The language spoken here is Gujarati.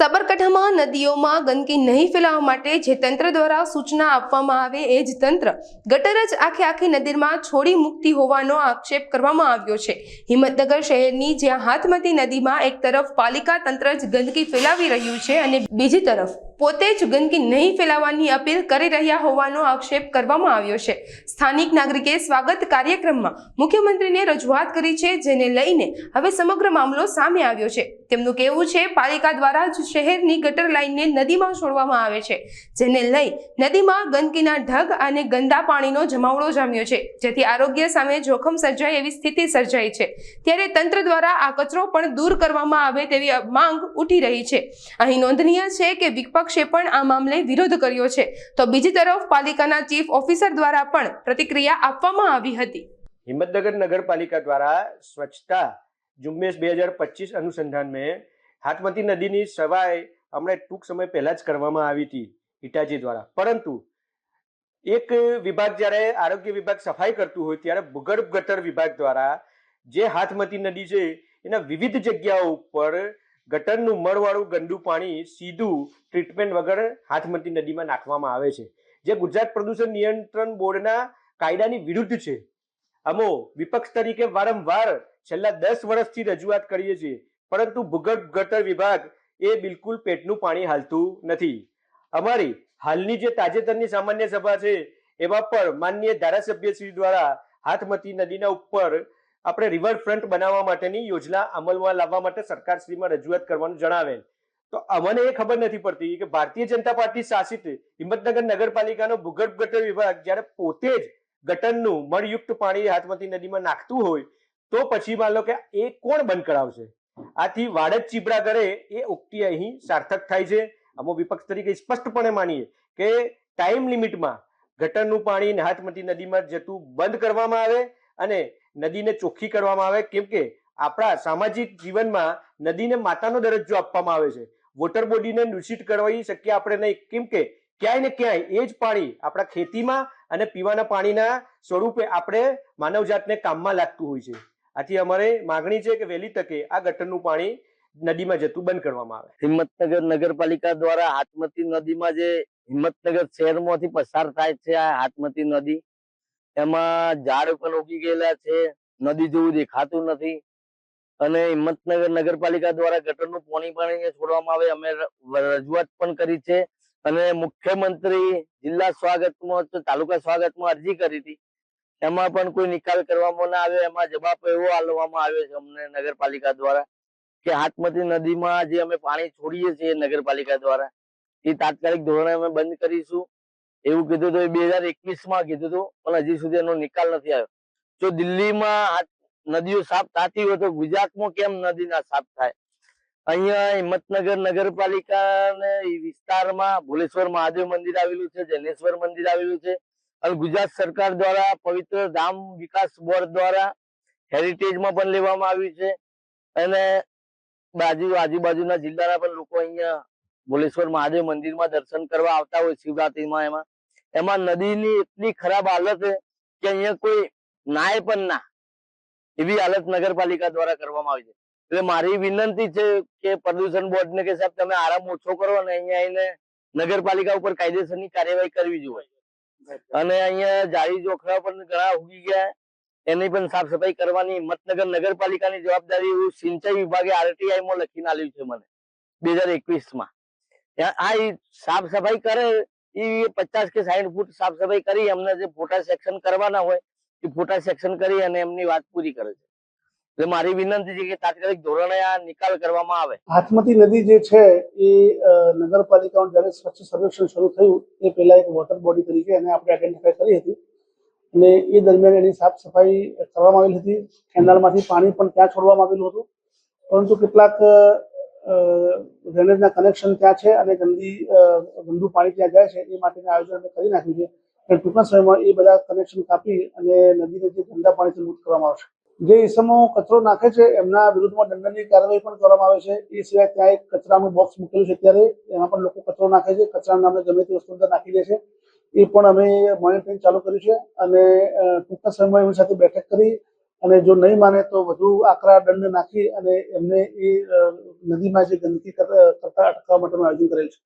સાબરકાંઠામાં નદીઓમાં ગંદકી નહીં ફેલાવવા માટે જે તંત્ર દ્વારા સૂચના આપવામાં આવે એ જ તંત્ર ગટર જ આખે આખી નદીમાં છોડી મૂકતી હોવાનો આક્ષેપ કરવામાં આવ્યો છે. હિંમતનગર શહેરની જ્યાં હાથમતી નદીમાં એક તરફ પાલિકા તંત્ર જ ગંદકી ફેલાવી રહ્યું છે અને બીજી તરફ પોતે જ ગંદકી નહીં ફેલાવવાની અપીલ કરી રહ્યા હોવાનો આક્ષેપ કરવામાં આવ્યો છે. સ્થાનિક નાગરિકે સ્વાગત કાર્યક્રમમાં મુખ્યમંત્રીને રજૂઆત કરી છે, જેને લઈને હવે સમગ્ર મામલો સામે આવ્યો છે. તેમનું કહેવું છે, પાલિકા દ્વારા જ શહેરની ગટર લાઇનને નદીમાં છોડવામાં આવે છે, જેને લઈ નદીમાં ગંદકીના ઢગ અને ગંદા પાણીનો જમાવડો જામ્યો છે, જેથી આરોગ્ય સામે જોખમ સર્જાય એવી સ્થિતિ સર્જાઈ છે. ત્યારે તંત્ર દ્વારા આ કચરો પણ દૂર કરવામાં આવે તેવી માંગ ઉઠી રહી છે. અહીં નોંધનીય છે કે વિપક્ષે પણ આ મામલે વિરોધ કર્યો છે. તો બીજી તરફ પાલિકાના ચીફ ઓફિસર દ્વારા પણ પ્રતિક્રિયા આપવામાં આવી હતી. હિંમતનગર નગરપાલિકા દ્વારા સ્વચ્છતા ઝુંબેશ બે હજાર પચીસ અનુસંધાન મેં હાથમતી નદીની સવાઈ હમણાં ટૂંક સમય પહેલા જ કરવામાં આવી હતી ઇટાજી દ્વારા. પરંતુ એક વિભાગ જ્યારે આરોગ્ય વિભાગ સફાઈ કરતું હોય ત્યારે ભૂગર્ભ ગટર વિભાગ દ્વારા જે હાથમતી નદી છે એના વિવિધ જગ્યાઓ ઉપર ગટરનું મળવાળું ગંદુ પાણી સીધું ટ્રીટમેન્ટ વગર હાથમતી નદીમાં નાખવામાં આવે છે. જે ગુજરાત પ્રદૂષણ નિયંત્રણ બોર્ડના કાયદાની વિરુદ્ધ છે. અમો, વિપક્ષ તરીકે વારંવાર છેલ્લા દસ વર્ષથી રજૂઆત કરીએ છીએ, પરંતુ ભૂગર્ભ ગટર વિભાગ એ બિલકુલ પેટનું પાણી હાલતું નથી. અમારી હાલની જે તાજેતરની સામાન્ય સભા છે એમાં પણ માનનીય ધારાસભ્ય શ્રી દ્વારા હાથમતી નદીના ઉપર આપણે રિવરફ્રન્ટ બનાવવા માટેની યોજના અમલમાં લાવવા માટે સરકારશ્રીમાં રજૂઆત કરવાનું જણાવેલ. તો અમને એ ખબર નથી પડતી કે ભારતીય જનતા પાર્ટી શાસિત હિંમતનગર નગરપાલિકાનો ભૂગર્ભ ગટર વિભાગ જ્યારે પોતે જ ગટરનું મળયુક્ત પાણી હાથમતી નદીમાં નાખતું હોય, તો પછી માન લો કે એ કોણ બંધ કરાવશે? આથી વાડજ ચીબડા કરે એ ઉક્તિ અહીં સાર્થક થાય છે. અમો વિપક્ષ તરીકે સ્પષ્ટપણે માનીએ કે ટાઈમ લિમિટમાં ગટરનું પાણી હાથમતી નદીમાં જતું બંધ કરવામાં આવે અને નદીને ચોખ્ખી કરવામાં આવે, કેમ કે આપણા સામાજિક જીવનમાં નદીને માતાનો દરજ્જો આપવામાં આવે છે. વોટર બોડીને દૂષિત કરવી શક્ય આપણે નહીં. કેમ કે ક્યાંય ને ક્યાંય એ જ પાણી આપણા ખેતીમાં અને પીવાના પાણીના સ્વરૂપે આપણે માનવજાતને કામમાં લાગતું હોય છે. આથી અમારે માગણી છે કે વહેલી તકે આ ગટરનું પાણી નદીમાં જતું બંધ કરવામાં આવે. હિંમતનગર નગરપાલિકા દ્વારા હાથમતી નદીમાં જે હિંમતનગર શહેરમાંથી પસાર થાય છે આ હાથમતી નદી એમાં ઝાડ પણ ઉગી ગયેલા છે, નદી જેવું દેખાતું નથી. અને હિંમતનગર નગરપાલિકા દ્વારા ગટરનું પાણી પણ અહીંયા છોડવામાં આવે. અમે રજૂઆત પણ કરી છે. અને મુખ્યમંત્રી જિલ્લા સ્વાગતમાં તાલુકા સ્વાગતમાં અરજી કરી હતી. એમાં પણ કોઈ નિકાલ કરવામાં ના આવ્યો. એમાં જવાબ એવો આલવામાં આવ્યો છે અમને નગરપાલિકા દ્વારા કે હાથમતી નદીમાં જે અમે પાણી છોડીએ છીએ નગરપાલિકા દ્વારા, એ તાત્કાલિક ધોરણે અમે બંધ કરીશું. એવું કીધું હતું બે હજાર એકવીસમાં કીધું હતું પણ હજી સુધી એનો નિકાલ નથી આવ્યો. જો દિલ્હીમાં નદીઓ સાફ થતી હોય તો ગુજરાતમાં કેમ નદી ના સાફ થાય? અહીંયા હિંમતનગર નગરપાલિકા વિસ્તારમાં ભુલેશ્વર મહાદેવ મંદિર આવેલું છે, જૈનેશ્વર મંદિર આવેલું છે અને ગુજરાત સરકાર દ્વારા પવિત્ર ધામ વિકાસ બોર્ડ દ્વારા હેરિટેજમાં પણ લેવામાં આવ્યું છે. અને બાજુ, આજુબાજુના જિલ્લાના પણ લોકો અહીંયા ભોલેશ્વર મહાદેવ મંદિરમાં દર્શન કરવા આવતા હોય શિવરાત્રીમાં એમાં. એમાં નદીની એટલી ખરાબ હાલત કે અહીંયા કોઈ નાય પણ ના. એવી હાલત નગરપાલિકા દ્વારા કરવામાં આવી છે. એટલે મારી વિનંતી છે કે પ્રદૂષણ બોર્ડ ને કે સાહેબ તમે આરામ ઓછો કરો અને અહીંયા આવીને નગરપાલિકા ઉપર કાયદેસરની કાર્યવાહી કરવી જોઈએ. અને અહીંયા જાળી જોખરા પણ ઘણા ઉગી ગયા. એની પણ સાફ સફાઈ કરવાની હિંમતનગર નગરપાલિકાની જવાબદારી સિંચાઈ વિભાગે આરટીઆઈ માં લખીને આવ્યું છે મને. બે હજાર એકવીસમાં આ સાફ સફાઈ કરે એ પચાસ કે સાઠ ફૂટ સાફ સફાઈ કરી, એમને જે ફોટા સેક્શન કરવાના હોય, એ ફોટા સેક્શન કરી અને એમની વાત પૂરી કરે છે. એટલે મારી વિનંતી છે કે તાત્કાલિક ધોરણે આ નિકાલ કરવામાં આવે. હાથમતી નદી જે છે, એ નગરપાલિકાનું જ્યારે સ્વચ્છ સર્વેક્ષણ શરૂ થયું, એ પહેલા એક વોટર બોડી તરીકે એને આપણે આઈડેન્ટિફાઈ કરી હતી. અને એ દરમિયાન એની સાફ સફાઈ કરવામાં આવેલી હતી. કેનાલમાંથી પાણી પણ ત્યાં છોડવામાં આવેલું હતું. પરંતુ કેટલાક ડ્રેનેજના કનેક્શન ત્યાં છે અને ગંદી ગંદુ પાણી ત્યાં જાય છે એ માટેનું આયોજન અમે કરી નાખ્યું છે. અને ટૂંકા સમયમાં એ બધા કનેક્શન કાપી અને નદીને જે ગંદા પાણીથી મુક્ત કરવામાં આવશે. જે ઈસમો કચરો નાખે છે, એમના વિરુદ્ધમાં દંડનની કાર્યવાહી પણ કરવામાં આવે છે. એ સિવાય ત્યાં એક કચરાનું બોક્સ મૂકેલું છે ત્યારે એમાં પણ લોકો કચરો નાખે છે. કચરાના નામે ગમે તે વસ્તુ નાખી દે છે. એ પણ અમે મોનિટરિંગ ચાલુ કર્યું છે અને ટૂંકા સમયમાં એમની સાથે બેઠક કરી અને જો નહીં માને તો વધુ આકરા દંડ નાખી અને એમને એ નદીમાં જે ગંદકી કરતા અટકાવવા માટેનું આયોજન કરેલ છે.